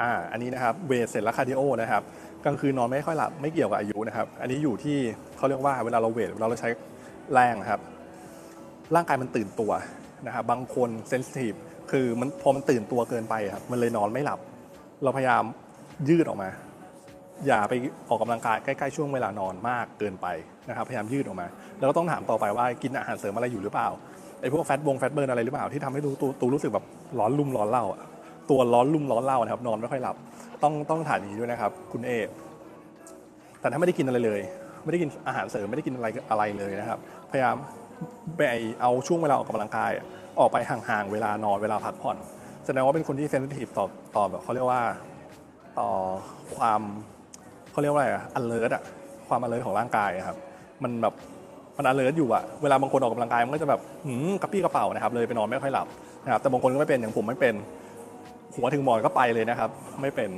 อ่าอันนี้นะครับเวทเสร็จแล้วคาร์ดิโอนะครับกลางคืนนอนไม่ค่อยหลับไม่เกี่ยวกับอายุนะครับ อันนี้อยู่ที่เขาเรียกว่าเวลาเราเวทเวลาเราใช้แรงครับ ร่างกายมันตื่นตัวนะครับบางคนเซนซิทีฟคือมันพอมันตื่นตัวเกินไปครับมันเลยนอนไม่หลับ เราพยายามยืดออกมา อย่าไปออกกำลังกายใกล้ๆช่วงเวลานอนมากเกินไปนะครับพยายามยืดออกมา แล้วก็ต้องถามต่อไปว่ากินอาหารเสริมอะไรอยู่หรือเปล่าไอ้พวกแฟตบงแฟตเบิร์นอะไรหรือเปล่าที่ทำให้ตัวตัวรู้สึกแบบร้อนลุ่มร้อนเล่าอะ ตัวร้อนลุ่มร้อนเล่านะครับ นอนไม่ค่อยหลับ ต้องต้องถามอย่างนี้ด้วยนะครับ คุณเอแต่ถ้าไม่ได้กินอะไรเลย ไม่ได้กินอาหารเสริมไม่ได้กินอะไรอะไรเลยนะครับ พยายามไปเอาช่วงเวลาออกกำลังกาย ออกไปห่างๆเวลานอนเวลาพักผ่อนแสดงว่าเป็นคนที่เซนซิทีฟต่อต่อแบบเขาเรียกว่าต่อความเขาเรียกว่าอะไรอะ alert อะความ alert ของร่างกายอะครับ มันแบบมัน alert อยู่อะเวลาบางคนออกกำลังกายมันก็จะแบบหืมกระปี้กระเป๋านะครับเลยไปนอนไม่ค่อยหลับนะครับแต่บางคนก็ไม่เป็นอย่างผมไม่เป็น หัวถึงหมอนก็ไปเลยนะครับ ไม่เป็น